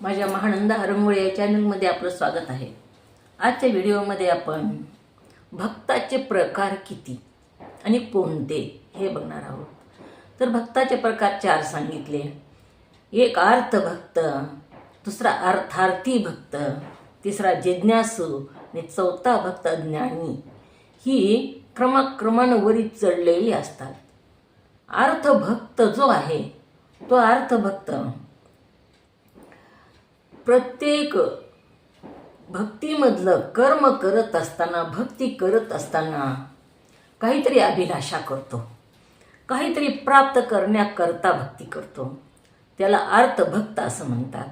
माझ्या महानंद हरमुळे या चॅनलमध्ये आपलं स्वागत आहे. आजच्या व्हिडिओमध्ये आपण भक्ताचे प्रकार किती आणि कोणते हे बघणार आहोत. तर भक्ताचे प्रकार चार सांगितले. एक अर्थ भक्त दुसरा अर्थार्थी भक्त तिसरा जिज्ञासू आणि चौथा भक्त ज्ञानी ही क्रमाक्रमांवरी चढलेली असतात. अर्थभक्त जो आहे तो अर्थभक्त प्रत्येक भक्तीमधलं कर्म करत असताना भक्ती करत असताना काहीतरी अभिलाषा करतो. काहीतरी प्राप्त करण्याकरता भक्ती करतो. त्याला अर्थभक्त असं म्हणतात.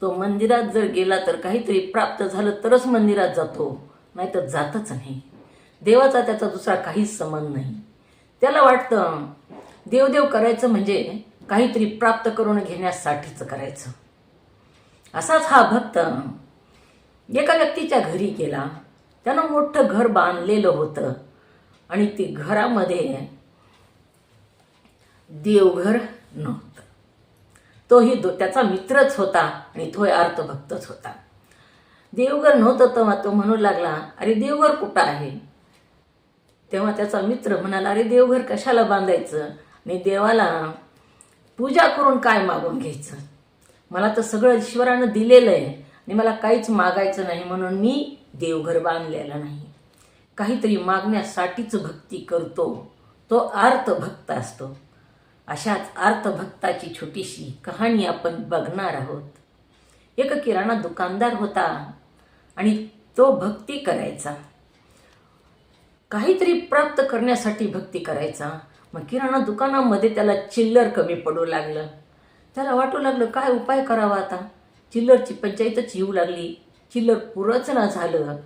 तो मंदिरात जर गेला तर काहीतरी प्राप्त झालं तरच मंदिरात जातो नाहीतर जातच नाही. देवाचा त्याचा दुसरा काहीच संबंध नाही. त्याला वाटतं देवदेव करायचं म्हणजे काहीतरी प्राप्त करून घेण्यासाठीच करायचं. असाच हा भक्त. एका व्यक्तीच्या घरी गेला. त्यानं मोठं घर बांधलेलं होतं. आणि ते घरामध्ये देवघर नव्हतं. तोही दो त्याचा मित्रच होता आणि तो अर्थभक्तच होता. देवघर नव्हतं तेव्हा तो म्हणू लागला अरे देवघर कुठं आहे? तेव्हा त्याचा मित्र म्हणाला अरे देवघर कशाला बांधायचं? आणि देवाला पूजा करून काय मागून घ्यायचं? मला तर सगळं ईश्वरानं दिलेलं आहे आणि मला काहीच मागायचं नाही म्हणून मी देवघर बांधलेलं नाही. काहीतरी मागण्यासाठीच भक्ती करतो. तो अर्थभक्त असतो. अशाच अर्थभक्ताची छोटीशी कहाणी आपण बघणार आहोत. एक किराणा दुकानदार होता आणि तो भक्ती करायचा. काहीतरी प्राप्त करण्यासाठी भक्ती करायचा. मग किराणा दुकानामध्ये त्याला चिल्लर कमी पडू लागलं. त्याला वाटू लागलं काय उपाय करावा आता? चिल्लरची पंचायतच येऊ लागली. चिल्लर पुरंच ना झालं.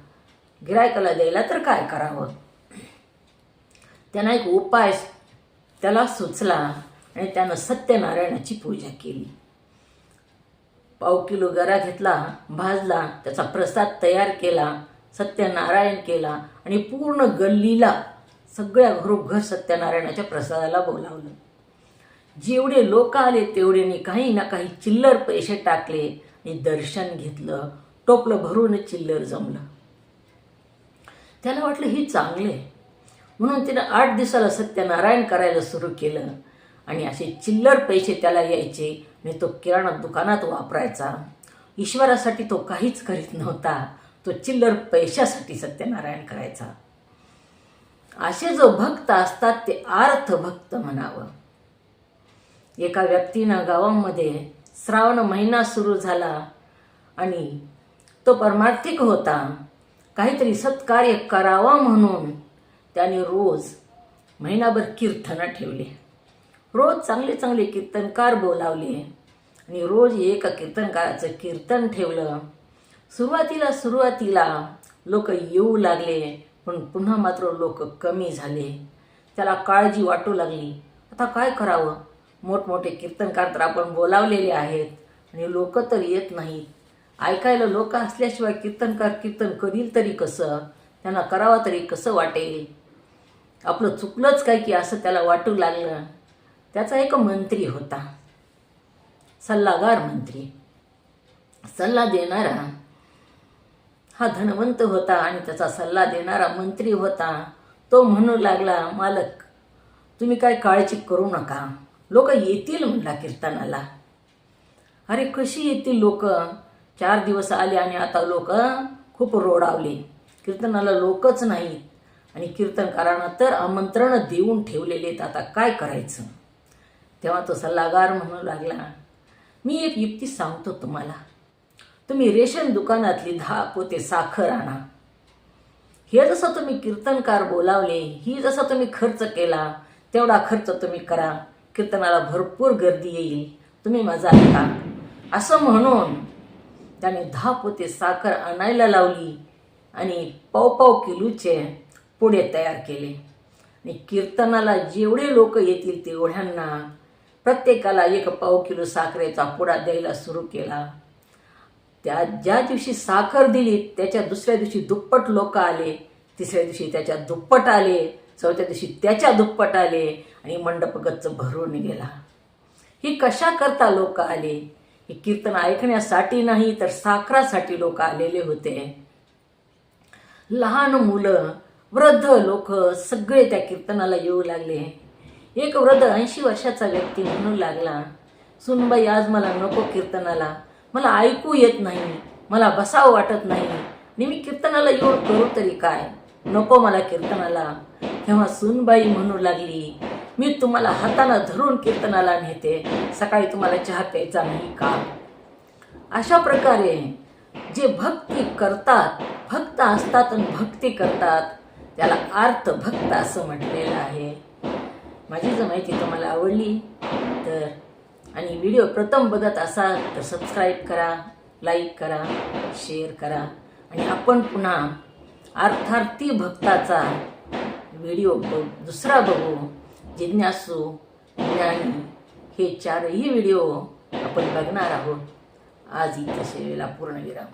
गिरायकाला द्यायला तर काय करावं? त्यानं एक उपाय त्याला सुचला आणि त्यानं सत्यनारायणाची पूजा केली. पाव किलो गरा घेतला भाजला त्याचा प्रसाद तयार केला सत्यनारायण केला आणि पूर्ण गल्लीला सगळ्या घरोघर सत्यनारायणाच्या प्रसादाला बोलावलं. जेवढे लोक आले तेवढेने काही ना काही चिल्लर पैसे टाकले. आणि दर्शन घेतलं. टोपलं भरून चिल्लर जमलं. त्याला वाटलं हे चांगले म्हणून तिनं आठ दिवसाला सत्यनारायण करायला सुरू केलं. आणि असे चिल्लर पैसे त्याला यायचे. आणि तो किराणा दुकानात वापरायचा. ईश्वरासाठी तो काहीच करीत नव्हता. तो चिल्लर पैशासाठी सत्यनारायण करायचा. असे जो भक्त असतात ते अर्थ भक्त म्हणावं. एका व्यक्तीनं गावामध्ये श्रावण महिना सुरू झाला आणि तो परमार्थिक होता. काहीतरी सत्कार्य करावा म्हणून त्याने रोज महिनाभर कीर्तनं ठेवले. रोज चांगले चांगले कीर्तनकार बोलावले आणि रोज एका कीर्तनकाराचं कीर्तन ठेवलं. सुरुवातीला सुरुवातीला लोक येऊ लागले पण पुन्हा मात्र लोक कमी झाले. त्याला काळजी वाटू लागली. आता काय करावं? मोठमोठे कीर्तनकार तर आपण बोलावलेले आहेत. आणि लोक तर येत नाहीत. ऐकायला लोक असल्याशिवाय कीर्तनकार कीर्तन करील तरी कसं? त्यांना करावं तरी कसं वाटेल? आपलं चुकलंच काय की असं त्याला वाटू लागलं? त्याचा एक मंत्री होता. सल्लागार मंत्री. सल्ला देणारा. हा धनवंत होता आणि त्याचा सल्ला देणारा मंत्री होता. तो म्हणू लागला मालक तुम्ही काय काळजी करू नका. लोक येतील म्हणला कीर्तनाला. अरे कशी येतील लोक? चार दिवस आले आणि आता लोक खूप रोडावले. कीर्तनाला लोकच नाहीत आणि कीर्तनकारांना तर आमंत्रण देऊन ठेवलेले आहेत. आता काय करायचं? तेव्हा तो सल्लागार म्हणू लागला मी एक युक्ती सांगतो तुम्हाला. तुम्ही रेशन दुकानातली दहा पोते साखर आणा. हे जसं तुम्ही कीर्तनकार बोलावले ही जसा तुम्ही खर्च केला तेवढा खर्च तुम्ही करा. कीर्तनाला भरपूर गर्दी येईल. तुम्ही मजा ऐका. असं म्हणून त्याने दहा पोते साखर आणायला लावली आणि पाव पाव किलोचे पुढे तयार केले. आणि कीर्तनाला जेवढे लोक येतील तेवढ्यांना प्रत्येकाला एक पाव किलो साखरेचा पुडा द्यायला सुरू केला. त्या ज्या दिवशी साखर दिली त्याच्या दुसऱ्या दिवशी दुप्पट लोक आले तिसऱ्या दिवशी त्याच्या दुप्पट आले. चौथ्या दिवशी त्याच्या दुप्पट आले आणि मंडप गच्च भरून गेला. ही कशा करता लोक आले? हे कीर्तन ऐकण्यासाठी नाही तर साखरासाठी लोक आलेले होते. लहान मुलं वृद्ध लोक सगळे त्या कीर्तनाला येऊ लागले. एक वृद्ध ऐंशी वर्षाचा व्यक्ती म्हणू लागला सुनबाई आज मला नको कीर्तनाला. मला ऐकू येत नाही. मला बसावं वाटत नाही. आणि मी कीर्तनाला येऊन करू तरी काय? नको मला कीर्तनाला. तेव्हा सुनबाई म्हणू लागली मी तुम्हाला हातानं धरून कीर्तनाला नेते सकाळी तुम्हाला चहा प्यायचा नाही का? अशा प्रकारे जे भक्ती करतात भक्त असतात आणि भक्ती करतात त्याला अर्थ भक्त असं म्हटलेलं आहे. माझी जर माहिती तुम्हाला आवडली तर आणि व्हिडिओ प्रथम बघत असाल तर सबस्क्राईब करा लाईक करा शेअर करा. आणि आपण पुन्हा अर्थार्थी भक्ताचा व्हिडिओ बघ दुसरा बघू जिज्ञासू ज्ञानी हे चारही व्हिडिओ आपण बघणार आहोत. आज इथे सेवेला पूर्णविराम.